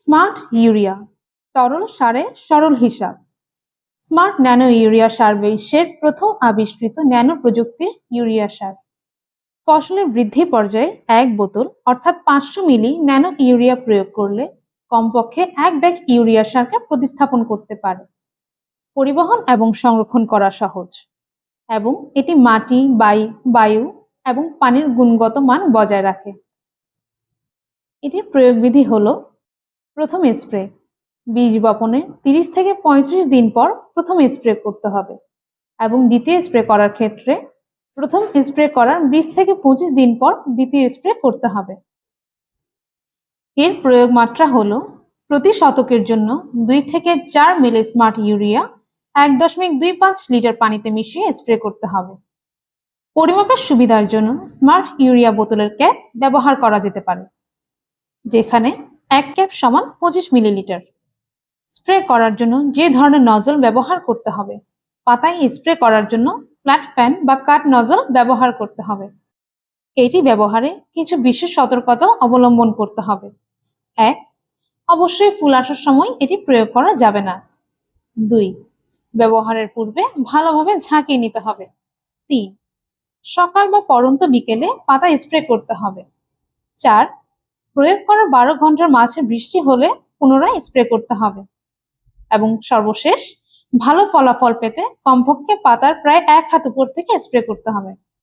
Smart urea, তরল সারে সরল হিসাব। স্মার্ট ন্যানো ইউরিয়া সার বিশ্বের প্রথম আবিষ্কৃত ন্যানো প্রযুক্তির ইউরিয়া সার। ফসলের বৃদ্ধি পর্যায়ে এক বোতল অর্থাৎ পাঁচশো মিলি ন্যানো ইউরিয়া প্রয়োগ করলে কমপক্ষে এক ব্যাগ ইউরিয়া সারকে প্রতিস্থাপন করতে পারে। পরিবহন এবং সংরক্ষণ করা সহজ এবং এটি মাটি, বায়ু বায়ু এবং পানির গুণগত মান বজায় রাখে। এটির প্রয়োগবিধি হলো প্রথম স্প্রে। বীজ বপনের তিরিশ থেকে পঁয়ত্রিশ দিন পর প্রথম স্প্রে করতে হবে এবং দ্বিতীয় স্প্রে করার ক্ষেত্রে প্রথম স্প্রে করার বিশ থেকে পঁচিশ দিন পর দ্বিতীয় স্প্রে করতে হবে। এর প্রয়োগ মাত্রা হলো প্রতি শতকের জন্য দুই থেকে চার মিলি স্মার্ট ইউরিয়া এক দশমিক দুই পাঁচ লিটার পানিতে মিশিয়ে স্প্রে করতে হবে। পরিমাপের সুবিধার জন্য স্মার্ট ইউরিয়া বোতলের ক্যাপ ব্যবহার করা যেতে পারে, যেখানে এক ক্যাপ সমান পঁচিশ মিলিলিটার। স্প্রে করার জন্য যে ধরনের নজল ব্যবহার করতে হবে, পাতায় স্প্রে করার জন্য ফ্ল্যাট ফ্যান বা কাট নজল ব্যবহার করতে হবে। এটি ব্যবহারে কিছু বিশেষ সতর্কতাও অবলম্বন করতে হবে। এক, অবশ্যই ফুল আসার সময় এটি প্রয়োগ করা যাবে না। দুই, ব্যবহারের পূর্বে ভালোভাবে ঝাঁকিয়ে নিতে হবে। তিন, সকাল বা পরন্ত বিকেলে পাতা স্প্রে করতে হবে। চার প্রয়োগ করার বারো ঘণ্টার মাঝে বৃষ্টি হলে পুনরায় স্প্রে করতে হবে। এবং সর্বশেষ, ভালো ফলাফল পেতে কমপক্ষে পাতার প্রায় এক হাত উপর থেকে স্প্রে করতে হবে।